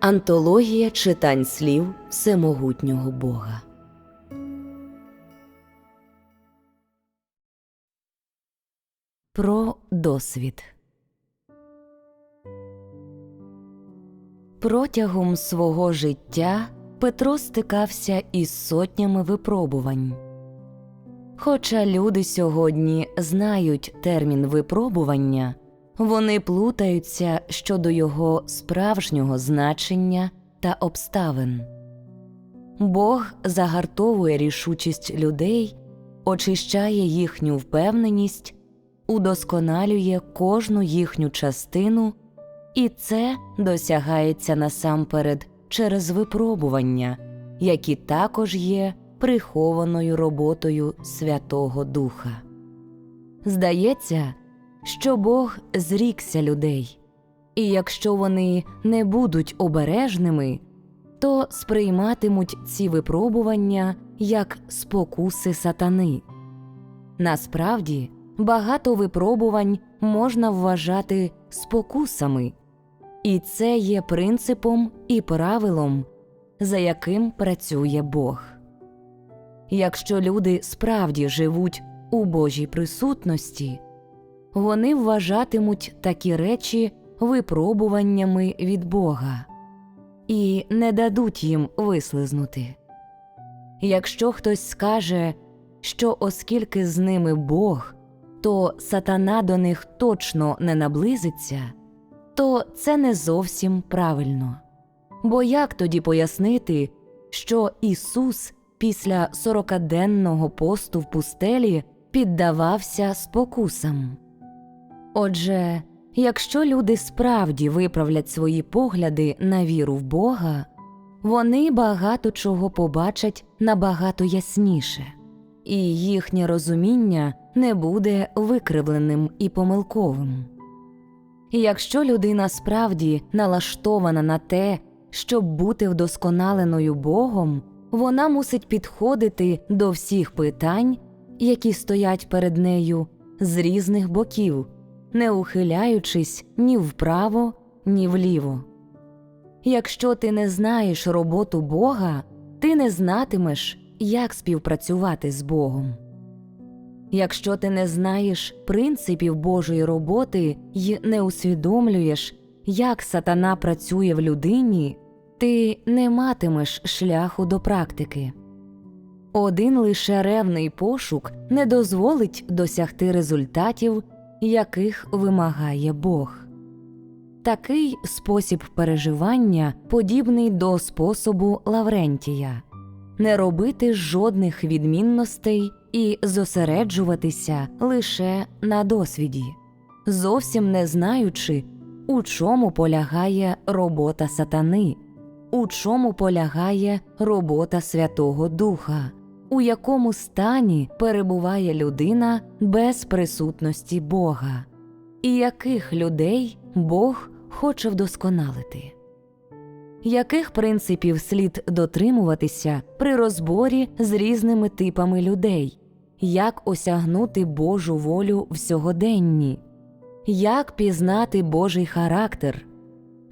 Антологія читань слів Всемогутнього Бога. Про досвід. Протягом свого життя Петро стикався із сотнями випробувань. Хоча люди сьогодні знають термін випробування, вони плутаються щодо його справжнього значення та обставин. Бог загартовує рішучість людей, очищає їхню впевненість, удосконалює кожну їхню частину, і це досягається насамперед через випробування, які також є прихованою роботою Святого Духа. Здається, що Бог зрікся людей, і якщо вони не будуть обережними, то сприйматимуть ці випробування як спокуси сатани. Насправді, багато випробувань можна вважати спокусами, і це є принципом і правилом, за яким працює Бог. Якщо люди справді живуть у Божій присутності, вони вважатимуть такі речі випробуваннями від Бога і не дадуть їм вислизнути. Якщо хтось скаже, що оскільки з ними Бог, то сатана до них точно не наблизиться, то це не зовсім правильно. Бо як тоді пояснити, що Ісус після сорокаденного посту в пустелі піддавався спокусам? Отже, якщо люди справді виправлять свої погляди на віру в Бога, вони багато чого побачать набагато ясніше, і їхнє розуміння не буде викривленим і помилковим. Якщо людина справді налаштована на те, щоб бути вдосконаленою Богом, вона мусить підходити до всіх питань, які стоять перед нею, з різних боків не ухиляючись ні вправо, ні вліво. Якщо ти не знаєш роботу Бога, ти не знатимеш, як співпрацювати з Богом. Якщо ти не знаєш принципів Божої роботи й не усвідомлюєш, як сатана працює в людині, ти не матимеш шляху до практики. Один лише ревний пошук не дозволить досягти результатів яких вимагає Бог. Такий спосіб переживання подібний до способу Лаврентія не робити жодних відмінностей і зосереджуватися лише на досвіді, зовсім не знаючи, у чому полягає робота сатани, у чому полягає робота Святого Духа у якому стані перебуває людина без присутності Бога, і яких людей Бог хоче вдосконалити, яких принципів слід дотримуватися при розборі з різними типами людей, як осягнути Божу волю в сьогоденні, як пізнати Божий характер,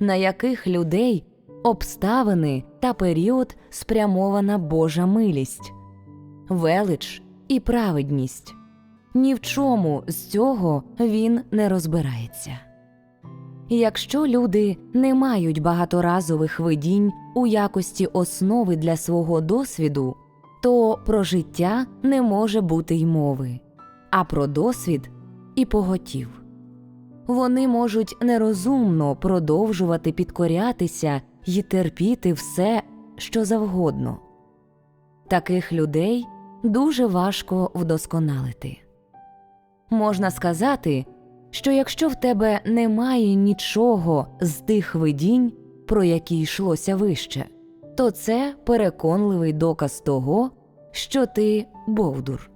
на яких людей обставини та період спрямована Божа милість велич і праведність. Ні в чому з цього він не розбирається. Якщо люди не мають багаторазових видінь у якості основи для свого досвіду, то про життя не може бути й мови, а про досвід і поготів. Вони можуть нерозумно продовжувати підкорятися й терпіти все, що завгодно. Таких людей дуже важко вдосконалити. Можна сказати, що якщо в тебе немає нічого з тих видінь, про які йшлося вище, то це переконливий доказ того, що ти Бовдур,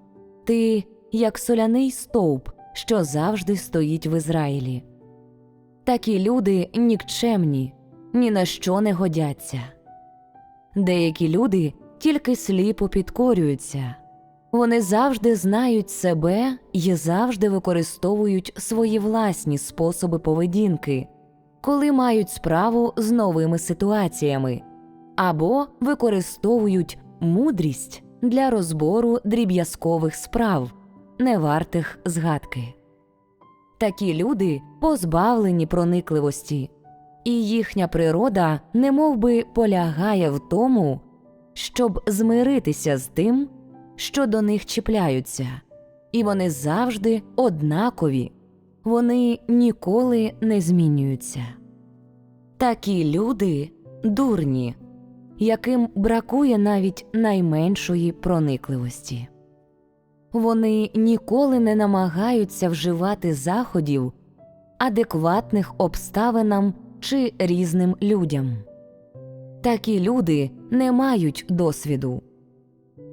ти як соляний стовп, що завжди стоїть в Ізраїлі. Такі люди нікчемні, ні на що не годяться. Деякі люди тільки сліпо підкорюються, вони завжди знають себе і завжди використовують свої власні способи поведінки, коли мають справу з новими ситуаціями або використовують мудрість для розбору дріб'язкових справ, не вартих згадки. Такі люди позбавлені проникливості, і їхня природа немовби полягає в тому, щоб змиритися з тим, що до них чіпляються, і вони завжди однакові, вони ніколи не змінюються. Такі люди дурні, яким бракує навіть найменшої проникливості. Вони ніколи не намагаються вживати заходів, адекватних обставинам чи різним людям. Такі люди не мають досвіду.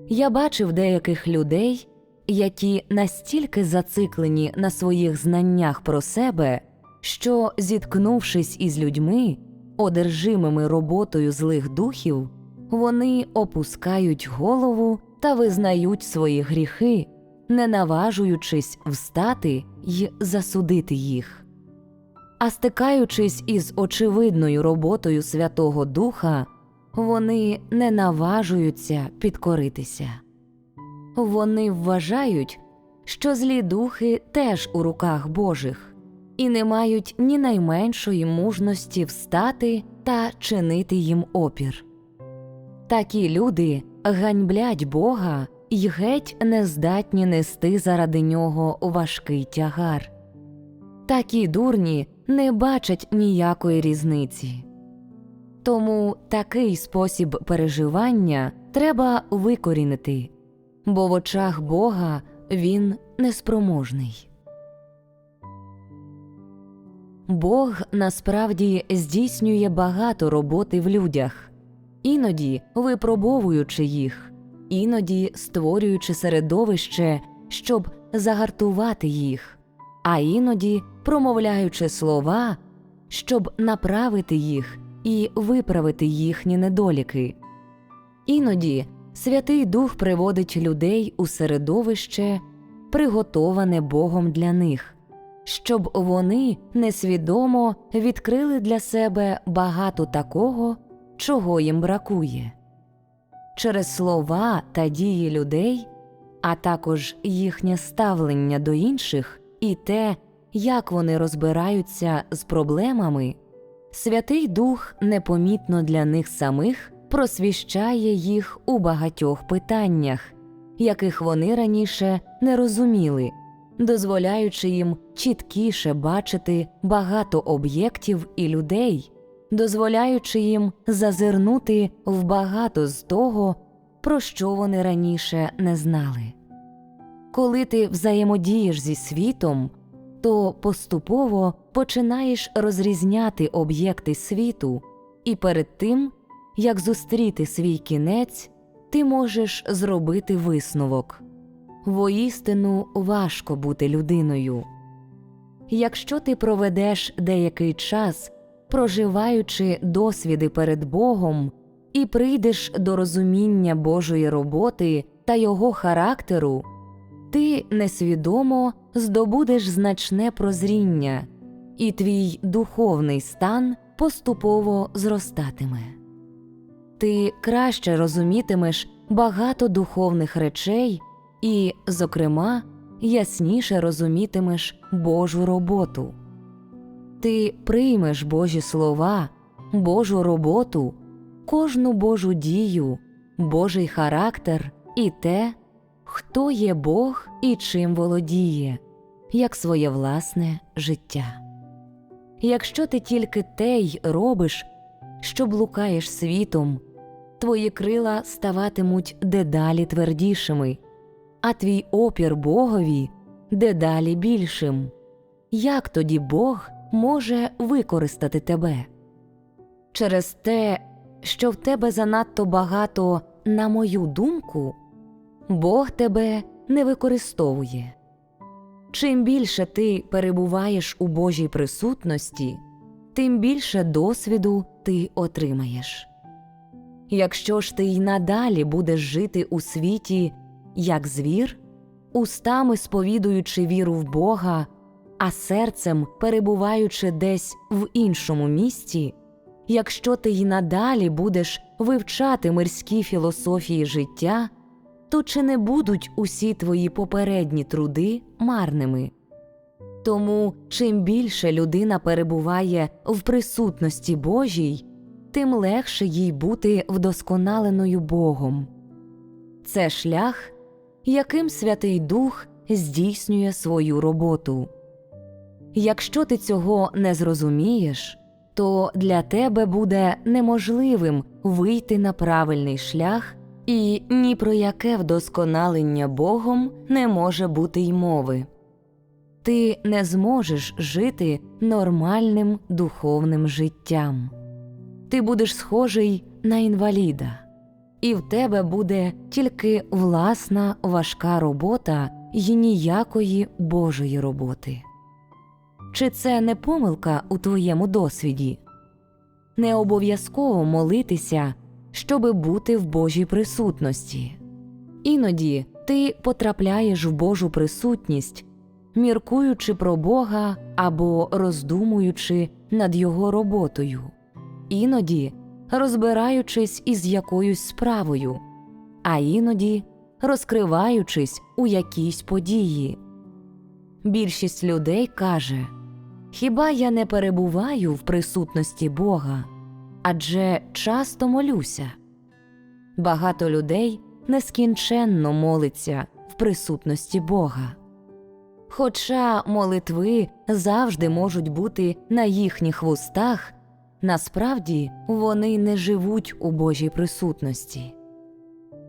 Я бачив деяких людей, які настільки зациклені на своїх знаннях про себе, що, зіткнувшись із людьми, одержимими роботою злих духів, вони опускають голову та визнають свої гріхи, не наважуючись встати й засудити їх. А стикаючись із очевидною роботою Святого Духа, вони не наважуються підкоритися. Вони вважають, що злі духи теж у руках Божих і не мають ні найменшої мужності встати та чинити їм опір. Такі люди ганьблять Бога і геть не здатні нести заради нього важкий тягар. Такі дурні не бачать ніякої різниці. Тому такий спосіб переживання треба викорінити, бо в очах Бога він неспроможний. Бог насправді здійснює багато роботи в людях, іноді випробовуючи їх, іноді створюючи середовище, щоб загартувати їх, а іноді промовляючи слова, щоб направити їх і виправити їхні недоліки. Іноді Святий Дух приводить людей у середовище, приготоване Богом для них, щоб вони несвідомо відкрили для себе багато такого, чого їм бракує. Через слова та дії людей, а також їхнє ставлення до інших і те, як вони розбираються з проблемами, Святий Дух непомітно для них самих просвіщає їх у багатьох питаннях, яких вони раніше не розуміли, дозволяючи їм чіткіше бачити багато об'єктів і людей, дозволяючи їм зазирнути в багато з того, про що вони раніше не знали. Коли ти взаємодієш зі світом, то поступово починаєш розрізняти об'єкти світу, і перед тим, як зустріти свій кінець, ти можеш зробити висновок воістину важко бути людиною. Якщо ти проведеш деякий час, проживаючи досвіди перед Богом, і прийдеш до розуміння Божої роботи та його характеру, ти несвідомо здобудеш значне прозріння, і твій духовний стан поступово зростатиме. Ти краще розумітимеш багато духовних речей і, зокрема, ясніше розумітимеш Божу роботу. Ти приймеш Божі слова, Божу роботу, кожну Божу дію, Божий характер і те, хто є Бог і чим володіє, як своє власне життя. Якщо ти тільки те й робиш, що блукаєш світом, твої крила ставатимуть дедалі твердішими, а твій опір Богові дедалі більшим. Як тоді Бог може використати тебе? Через те, що в тебе занадто багато, на мою думку, Бог тебе не використовує. Чим більше ти перебуваєш у Божій присутності, тим більше досвіду ти отримаєш. Якщо ж ти й надалі будеш жити у світі як звір, устами сповідуючи віру в Бога, а серцем перебуваючи десь в іншому місті, якщо ти й надалі будеш вивчати мирські філософії життя, то чи не будуть усі твої попередні труди марними? Тому чим більше людина перебуває в присутності Божій, тим легше їй бути вдосконаленою Богом. Це шлях, яким Святий Дух здійснює свою роботу. Якщо ти цього не зрозумієш, то для тебе буде неможливим вийти на правильний шлях, і ні про яке вдосконалення Богом не може бути й мови. Ти не зможеш жити нормальним духовним життям. Ти будеш схожий на інваліда, і в тебе буде тільки власна важка робота й ніякої Божої роботи. Чи це не помилка у твоєму досвіді? Не обов'язково молитися, щоби бути в Божій присутності. Іноді ти потрапляєш в Божу присутність, міркуючи про Бога або роздумуючи над Його роботою, іноді розбираючись із якоюсь справою, а іноді розкриваючись у якійсь події. Більшість людей каже Хіба я не перебуваю в присутності Бога? Адже часто молюся. Багато людей нескінченно молиться в присутності Бога. Хоча молитви завжди можуть бути на їхніх вустах, насправді вони не живуть у Божій присутності.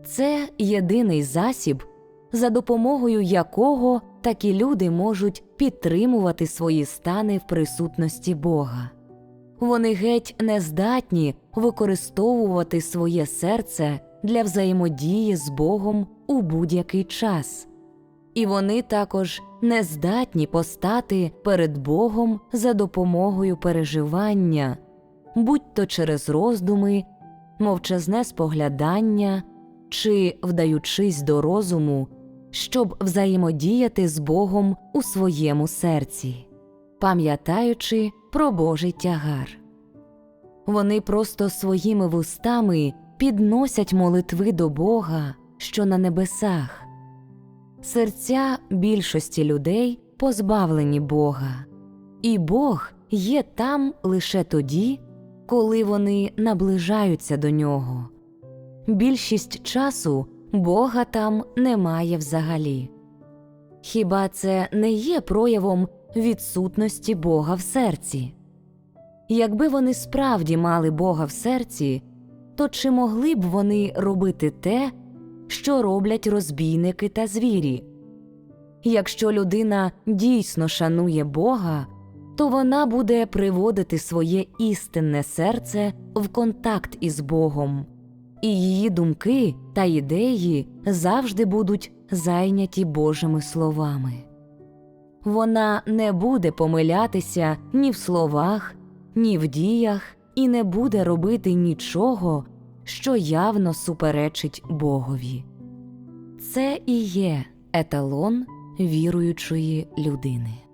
Це єдиний засіб, за допомогою якого такі люди можуть підтримувати свої стани в присутності Бога. Вони геть не здатні використовувати своє серце для взаємодії з Богом у будь-який час, і вони також не здатні постати перед Богом за допомогою переживання, будь то через роздуми, мовчазне споглядання чи вдаючись до розуму, щоб взаємодіяти з Богом у своєму серці, пам'ятаючи про Божий тягар. Вони просто своїми вустами підносять молитви до Бога, що на небесах. Серця більшості людей позбавлені Бога, і Бог є там лише тоді, коли вони наближаються до нього. Більшість часу Бога там немає взагалі. Хіба це не є проявом відсутності Бога в серці? Якби вони справді мали Бога в серці, то чи могли б вони робити те, що роблять розбійники та звірі? Якщо людина дійсно шанує Бога, то вона буде приводити своє істинне серце в контакт із Богом, і її думки та ідеї завжди будуть зайняті Божими словами. Вона не буде помилятися ні в словах, ні в діях і не буде робити нічого, що явно суперечить Богові. Це і є еталон віруючої людини.